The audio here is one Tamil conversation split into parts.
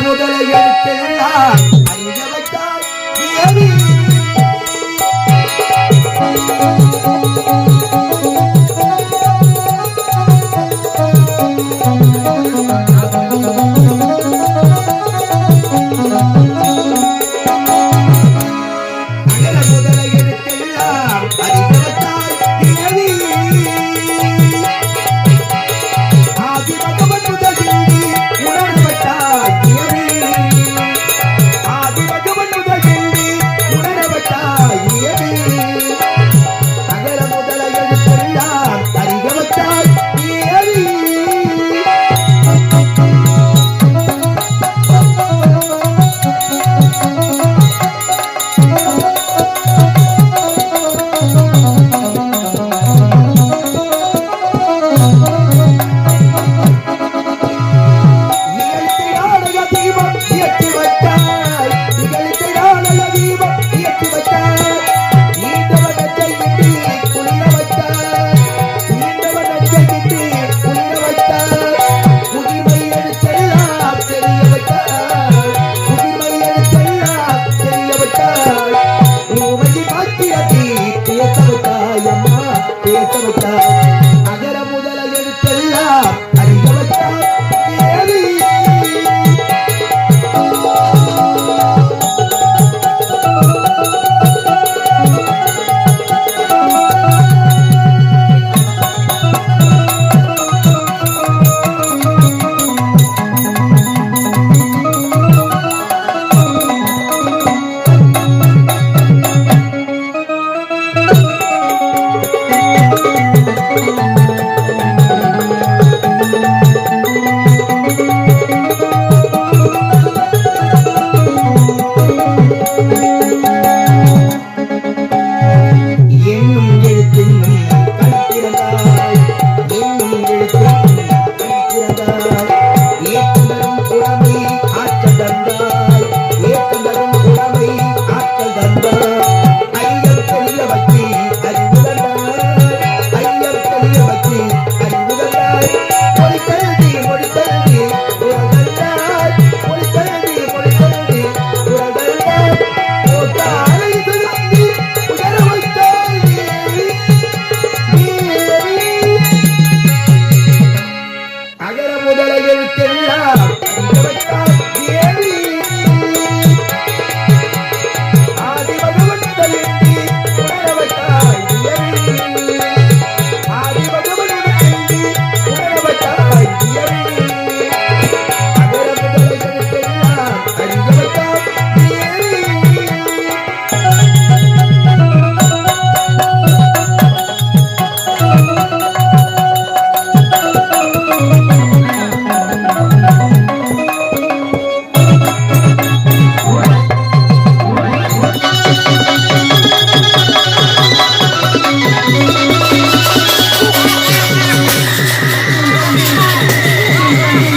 முதலை எடுத்து அறிஞ்ச வைத்தார்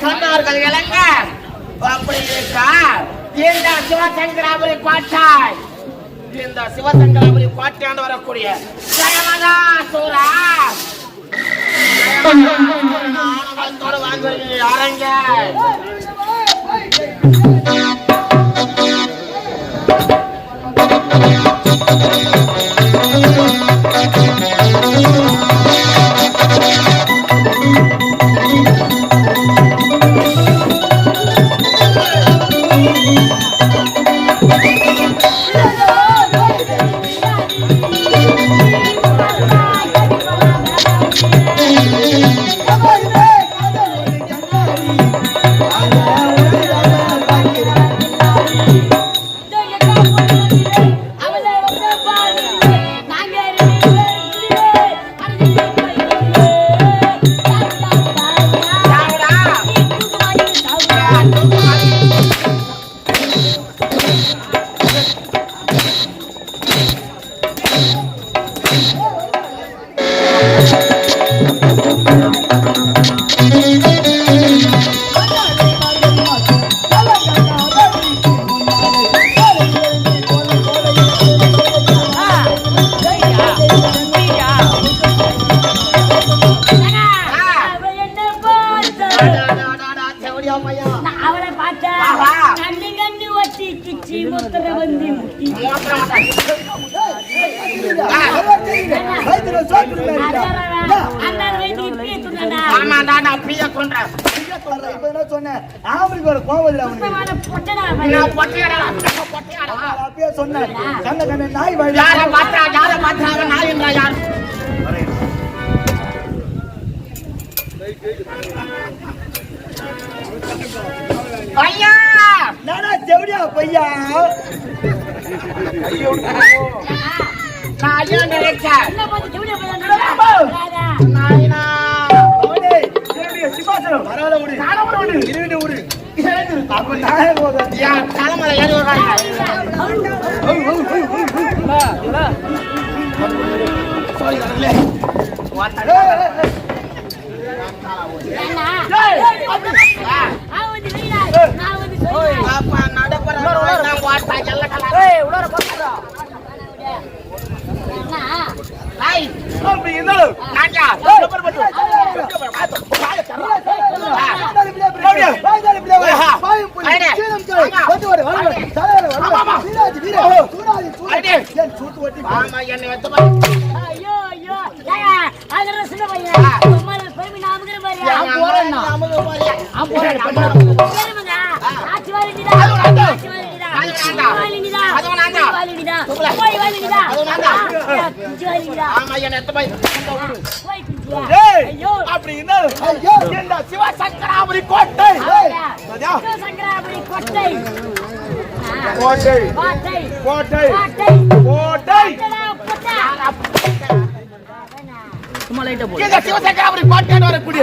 சொன்னார்கள் இளைஞர் அப்படி இருக்கா இந்த சிவசங்கராபுரி கோட்டாய் இந்த சிவசங்கராபுரி கோட்டையாண்டு வரக்கூடிய சரவணா சூரா யாரங்க Thank. ஆமாடா நான் பிரிய கொன்றேன் சொன்னேன் கோவம் அவனுக்கு சொன்னேன் கண்ண கண்ண நாய் யார யார அவன் நாயின்றா யார் ஐயா நானா செவடியா பையா? நான் ஐயா நினைச்சேன். போய் நாயினா. செவடியா ஏறி வர்றாங்க சின்ன பையன் அம்மா பெருமை நாமக்கிற பாரு. நான் போறேன் நான் போறேன் போய் வேண்டாம். குஞ்சி வாலினிடா ஆமா என்னை வெத்து பாரு போய் குஞ்சியா ஏய் ஐயோ. அப்படி இருந்தாலும் ஐயோ இந்த சிவசங்கராபுரி கோட்டை? ராஜா. சங்கராபுரி கொட்டை. கோட்டை. கோட்டை. கோட்டை. கோட்டை. கோட்டை. கொட்டடா, கொட்டா. இந்த சிவசங்கராபுரி கோட்டை வரக்கூடிய